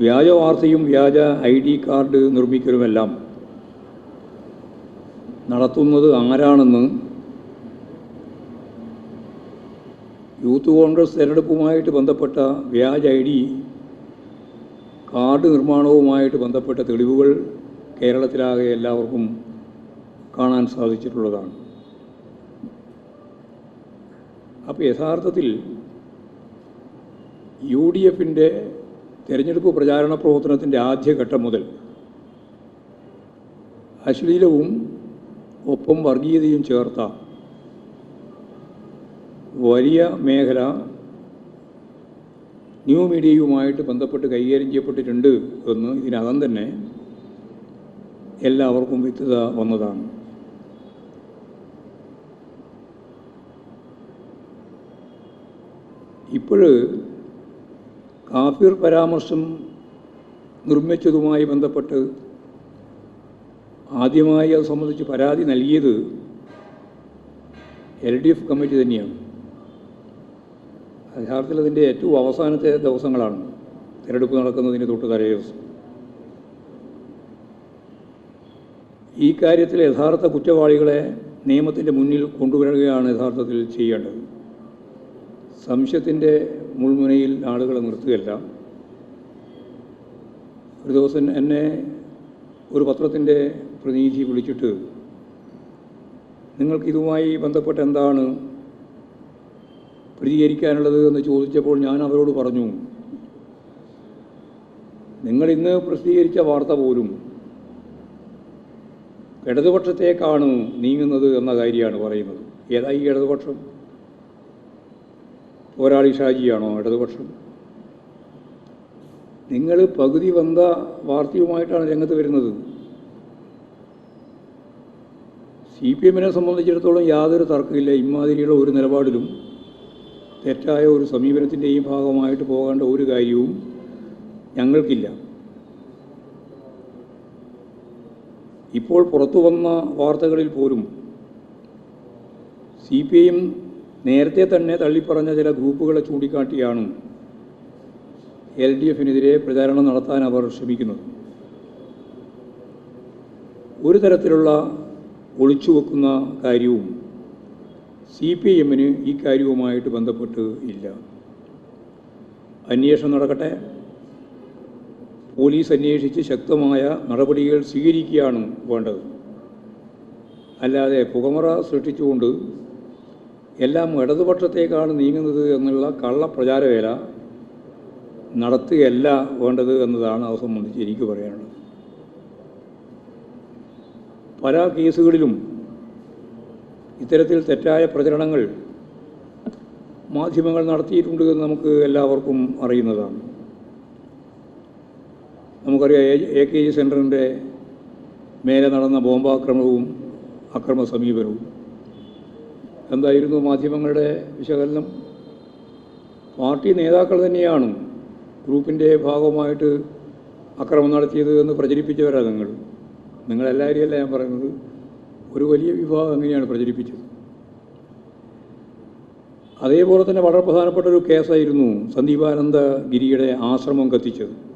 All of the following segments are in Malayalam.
വ്യാജ വാർത്തയും വ്യാജ ഐ ഡി കാർഡ് നിർമ്മിക്കലുമെല്ലാം നടത്തുന്നത് ആരാണെന്ന് യൂത്ത് കോൺഗ്രസ് തെരഞ്ഞെടുപ്പുമായിട്ട് ബന്ധപ്പെട്ട വ്യാജ ഐ ഡി കാർഡ് നിർമ്മാണവുമായിട്ട് ബന്ധപ്പെട്ട തെളിവുകൾ കേരളത്തിലാകെ എല്ലാവർക്കും കാണാൻ സാധിച്ചിട്ടുള്ളതാണ്. അപ്പോൾ യഥാർത്ഥത്തിൽ യു ഡി എഫിന്റെ തെരഞ്ഞെടുപ്പ് പ്രചാരണ പ്രവർത്തനത്തിന്റെ ആദ്യഘട്ടം മുതൽ അശ്ലീലവും ഒപ്പം വർഗീയതയും ചേർത്ത വലിയ മേഖല ന്യൂ മീഡിയയുമായിട്ട് ബന്ധപ്പെട്ട് കൈകാര്യം ചെയ്യപ്പെട്ടിട്ടുണ്ട് എന്ന് ഇതിനകം തന്നെ എല്ലാവർക്കും വ്യക്തത വന്നതാണ്. ഇപ്പോൾ കാഫിർ പരാമർശം നിർമ്മിച്ചതുമായി ബന്ധപ്പെട്ട് ആദ്യമായി അത് സംബന്ധിച്ച് പരാതി നൽകിയത് എൽ ഡി എഫ് കമ്മിറ്റി തന്നെയാണ്. യഥാർത്ഥത്തിൽ അതിന്റെ ഏറ്റവും അവസാനത്തെ ദിവസങ്ങളാണ് തിരഞ്ഞെടുപ്പ് നടക്കുന്നതിന് തൊട്ട് തലേ ദിവസം. ഈ കാര്യത്തിൽ യഥാർത്ഥ കുറ്റവാളികളെ നിയമത്തിന്റെ മുന്നിൽ കൊണ്ടുവരികയാണ് യഥാർത്ഥത്തിൽ ചെയ്യേണ്ടത്. സംശയത്തിന്റെ മുൾമുനയിൽ ആളുകളെ നിർത്തുകയല്ല. ഒരു ദിവസം എന്നെ ഒരു പത്രത്തിന്റെ പ്രതിനിധി വിളിച്ചിട്ട് നിങ്ങൾക്ക് ഇതുമായി ബന്ധപ്പെട്ട് എന്താണ് പ്രതികരിക്കാനുള്ളത്? എന്ന് ചോദിച്ചപ്പോൾ ഞാൻ അവരോട് പറഞ്ഞു നിങ്ങൾ ഇന്ന് പ്രസിദ്ധീകരിച്ച വാർത്ത പോലും ഇടതുപക്ഷത്തേക്കാണ് നീങ്ങുന്നത് എന്ന കാര്യമാണ് പറയുന്നത്. ഏതായി ഇടതുപക്ഷം? പോരാളി ഷാജിയാണോ ഇടതുപക്ഷം നിങ്ങൾ പകുതി വന്ന വാർത്തയുമായിട്ടാണ് രംഗത്ത് വരുന്നത്. സി പി എമ്മിനെ സംബന്ധിച്ചിടത്തോളം യാതൊരു തർക്കമില്ല. ഇമാതിരിയുള്ള ഒരു നിലപാടിലും തെറ്റായ ഒരു സമീപനത്തിന്റെയും ഭാഗമായിട്ട് പോകേണ്ട ഒരു കാര്യവും ഞങ്ങൾക്കില്ല. ഇപ്പോൾ പുറത്തു വന്ന വാർത്തകളിൽ പോലും സി പി എം നേരത്തെ തന്നെ തള്ളിപ്പറഞ്ഞ ചില ഗ്രൂപ്പുകളെ ചൂണ്ടിക്കാട്ടിയാണ് എൽ ഡി എഫിനെതിരെ പ്രചാരണം നടത്താൻ അവർ ശ്രമിക്കുന്നത്. ഒരു തരത്തിലുള്ള ഒളിച്ചുവെക്കുന്ന കാര്യവും സി പി എമ്മിന് ഈ കാര്യവുമായിട്ട് ബന്ധപ്പെട്ട് ഇല്ല. അന്വേഷണം നടക്കട്ടെ. പോലീസ് അന്വേഷിച്ച് ശക്തമായ നടപടികൾ സ്വീകരിക്കുകയാണ് വേണ്ടത്. അല്ലാതെ പുകമറ സൃഷ്ടിച്ചുകൊണ്ട് എല്ലാം ഇടതുപക്ഷത്തേക്കാണ് നീങ്ങുന്നത് എന്നുള്ള കള്ളപ്രചാരവേല നടത്തുകയല്ല വേണ്ടത് എന്നതാണ് അത് സംബന്ധിച്ച് എനിക്ക് പറയാനുള്ളത്. പല കേസുകളിലും ഇത്തരത്തിൽ തെറ്റായ പ്രചരണങ്ങൾ മാധ്യമങ്ങൾ നടത്തിയിട്ടുണ്ട് എന്ന് നമുക്ക് എല്ലാവർക്കും അറിയുന്നതാണ്. നമുക്കറിയാം എ- കെ ജി സെന്ററിന്റെ മേലെ നടന്ന ബോംബാക്രമണവും അക്രമ സമീപനവും എന്തായിരുന്നു മാധ്യമങ്ങളുടെ വിശകലനം? പാർട്ടി നേതാക്കൾ തന്നെയാണ് ഗ്രൂപ്പിന്റെ ഭാഗമായിട്ട് അക്രമം നടത്തിയത് എന്ന് പ്രചരിപ്പിച്ചവരാണ് നിങ്ങൾ. നിങ്ങളെല്ലാവരെയല്ല ഞാൻ പറയുന്നത്. ഒരു വലിയ വിഭാഗം അങ്ങനെയാണ് പ്രചരിപ്പിച്ചത്. അതേപോലെ തന്നെ വളരെ പ്രധാനപ്പെട്ട ഒരു കേസായിരുന്നു സന്ദീപാനന്ദ ഗിരിയുടെ ആശ്രമം കത്തിച്ചത്.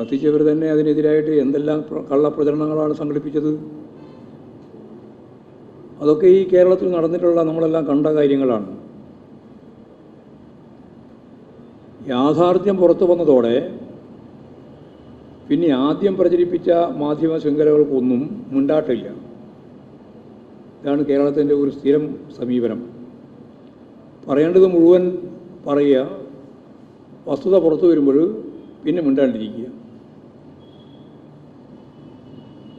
കത്തിച്ചവർ തന്നെ അതിനെതിരായിട്ട് എന്തെല്ലാം പ്ര- കള്ളപ്രചരണങ്ങളാണ് സംഘടിപ്പിച്ചത്? അതൊക്കെ ഈ കേരളത്തിൽ നടന്നിട്ടുള്ള നമ്മളെല്ലാം കണ്ട കാര്യങ്ങളാണ്. യാഥാർത്ഥ്യം പുറത്തു വന്നതോടെ പിന്നെ ആദ്യം പ്രചരിപ്പിച്ച മാധ്യമ ശൃംഖലകൾക്കൊന്നും മുണ്ടാട്ടില്ല. ഇതാണ് കേരളത്തിന്റെ ഒരു സ്ഥിരം സമീപനം. പറയേണ്ടത് മുഴുവൻ പറയുക വസ്തുത പുറത്തു വരുമ്പോൾ പിന്നെ മിണ്ടാണ്ടിരിക്കുക.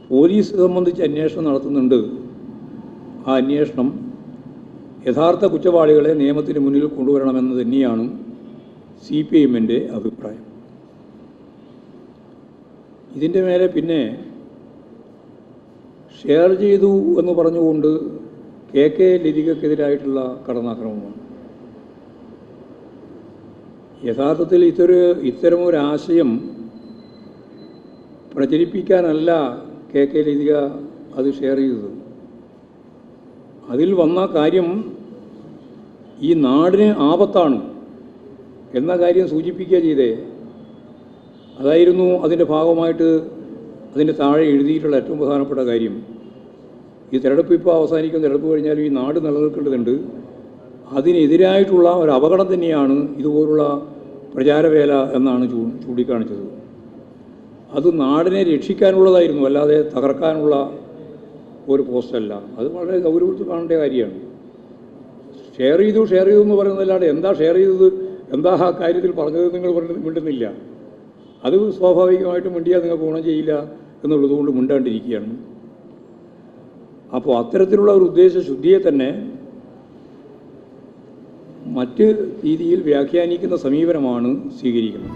പോലീസ് സംബന്ധിച്ച് അന്വേഷണം നടത്തുന്നുണ്ട്. ആ അന്വേഷണം യഥാർത്ഥ കുറ്റവാളികളെ നിയമത്തിന് മുന്നിൽ കൊണ്ടുവരണമെന്ന് തന്നെയാണ് സി പി എമ്മിന്റെ അഭിപ്രായം. ഇതിന്റെ മേലെ പിന്നെ ഷെയർ ചെയ്തു എന്ന് പറഞ്ഞുകൊണ്ട് കെ കെ ലതികക്കെതിരായിട്ടുള്ള കടന്നാക്രമമാണ്. യഥാർത്ഥത്തിൽ ഇതൊരു ഇത്തരമൊരാശയം പ്രചരിപ്പിക്കാനല്ല കെ കെ ലതിക അത് ഷെയർ ചെയ്തത്. അതിൽ വന്ന കാര്യം ഈ നാടിന് ആപത്താണ് എന്ന കാര്യം സൂചിപ്പിക്കുക ചെയ്തേ. അതായിരുന്നു അതിന്റെ ഭാഗമായിട്ട് അതിന്റെ താഴെ എഴുതിയിട്ടുള്ള ഏറ്റവും പ്രധാനപ്പെട്ട കാര്യം. ഈ തിരഞ്ഞെടുപ്പ് ഇപ്പോൾ അവസാനിക്കുന്ന തിരഞ്ഞെടുപ്പ് കഴിഞ്ഞാലും ഈ നാട് നിലനിൽക്കേണ്ടതുണ്ട്. അതിനെതിരായിട്ടുള്ള ഒരു അപകടം തന്നെയാണ് ഇതുപോലുള്ള പ്രചാരവേല എന്നാണ് ചൂ ചൂണ്ടിക്കാണിച്ചത്. അത് നാടിനെ രക്ഷിക്കാനുള്ളതായിരുന്നു അല്ലാതെ തകർക്കാനുള്ള ഒരു പോസ്റ്റല്ല. അത് വളരെ ഗൗരവത്തിൽ കാണേണ്ട കാര്യമാണ്. ഷെയർ ചെയ്തു ഷെയർ ചെയ്തു എന്ന് പറയുന്നതല്ലാതെ എന്താ ഷെയർ ചെയ്തത്? എന്താ ആ കാര്യത്തിൽ പറഞ്ഞത് നിങ്ങൾ മിണ്ടുന്നില്ല. അത് സ്വാഭാവികമായിട്ടും മിണ്ടിയാൽ നിങ്ങൾക്ക് ഗുണം ചെയ്യില്ല എന്നുള്ളതുകൊണ്ട് മിണ്ടാണ്ടിരിക്കുകയാണ്. അപ്പോൾ അത്തരത്തിലുള്ള ഒരു ഉദ്ദേശ ശുദ്ധിയെ തന്നെ മറ്റ് രീതിയിൽ വ്യാഖ്യാനിക്കുന്ന സമീപനമാണ് സ്വീകരിക്കുന്നത്.